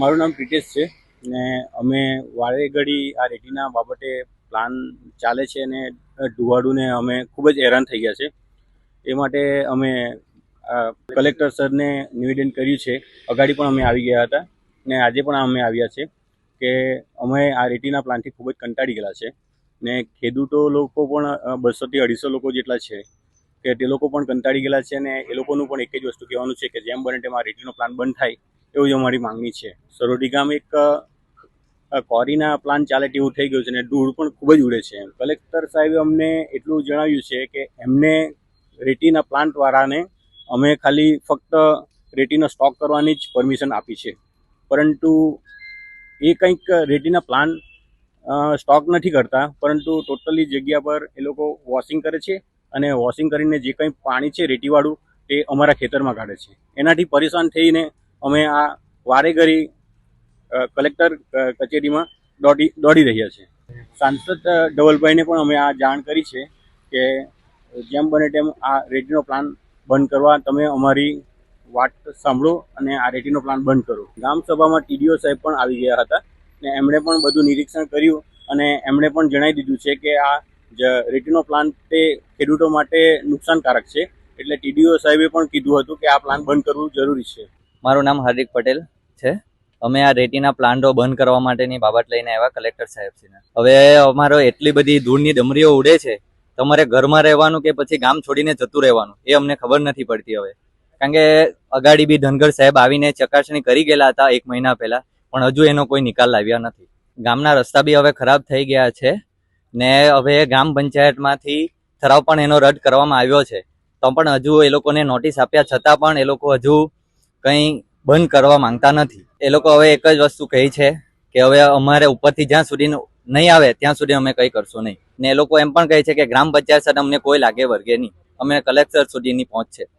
મારું નામ પ્રિટેશ છે ને અમે વારે ઘડી આ રેટીના બાબતે પ્લાન ચાલે છે અને ડુવાડુને અમે ખૂબ જ હેરાન થઈ ગયા છે. એ માટે અમે કલેક્ટર સરને નિવેદન કર્યું છે. અગાડી પણ અમે આવી ગયા હતા ને આજે પણ અમે આવ્યા છે કે અમે આ રેટીના પ્લાનથી ખૂબ જ કંટાળી ગયેલા છે ને ખેડૂતો લોકો પણ બસોથી અઢીસો લોકો જેટલા છે કે તે લોકો પણ કંટાળી ગયેલા છે અને એ લોકોનું પણ એક જ વસ્તુ કહેવાનું છે કે જેમ બને તેમ આ રેટીનો પ્લાન બંધ થાય એવું અમારી માંગણી છે. સરોડી ગામ એક કોરીના પ્લાન ચાલે તેવું થઈ ગયું છે અને ધૂળ પણ ખૂબ જ ઉડે છે કલેક્ટર સાહેબે અમને એટલું જણાવ્યું છે કે એમને રેતીના પ્લાન્ટવાળાને અમે ખાલી ફક્ત રેતીનો સ્ટોક કરવાની જ પરમિશન આપી છે. પરંતુ એ કંઈક રેતીના પ્લાન સ્ટોક નથી કરતા, પરંતુ ટોટલી જગ્યા પર એ લોકો વોશિંગ કરે છે અને વોશિંગ કરીને જે કંઈ પાણી છે રેતીવાળું તે અમારા ખેતરમાં કાઢે છે. એનાથી પરેશાન થઈને અમે આ વારે ઘડી કલેક્ટર કચેરીમાં દોડી દોડી રહ્યા છે સાંસદ ધવલભાઈને પણ અમે આ જાણ કરી છે કે જેમ બને તેમ આ રેતીનો પ્લાન બંધ કરવા તમે અમારી વાત સાંભળો અને આ રેતીનો પ્લાન બંધ કરો. ગ્રામસભામાં સભામાં ટીડીઓ સાહેબ પણ આવી ગયા હતા ને એમણે પણ બધું નિરીક્ષણ કર્યું અને એમણે પણ જણાવી દીધું છે કે આ રેટીનો પ્લાન તે ખેડૂતો માટે નુકસાનકારક છે. એટલે ટીડીઓ સાહેબે પણ કીધું હતું કે આ પ્લાન બંધ કરવું જરૂરી છે. મારું નામ હાર્દિક પટેલ છે. અમે આ રેતીના પ્લાન્ટો બંધ કરવા માટેની બાબત લઈને આવ્યા કલેક્ટર સાહેબ હવે અમારો એટલી બધી ધૂળની ડમરીઓ ઉડે છે, તમારે ઘરમાં રહેવાનું કે પછી ગામ છોડીને જતું રહેવાનું, એ અમને ખબર નથી પડતી હવે. કારણ કે અગાડી બી ધનગર સાહેબ આવીને ચકાસણી કરી ગયેલા હતા એક મહિના પહેલા, પણ હજુ એનો કોઈ નિકાલ લાવ્યા નથી. ગામના રસ્તા બી હવે ખરાબ થઈ ગયા છે ને હવે ગ્રામ પંચાયતમાંથી ઠરાવ પણ એનો રદ કરવામાં આવ્યો છે. તો પણ હજુ એ લોકોને નોટિસ આપ્યા છતાં પણ એ લોકો હજુ કંઈ બંધ કરવા માંગતા નથી. એ લોકો હવે એક જ વસ્તુ કહે છે કે હવે અમારે ઉપરથી જ્યાં સુધી નહીં આવે, ત્યાં સુધી અમે કંઈ કરશું નહીં. ને એ લોકો એમ પણ કહે છે કે ગ્રામ પંચાયત સાથે અમને કોઈ લાગે વર્ગે નહીં. અમે કલેક્ટર સુધીની પહોંચ છે.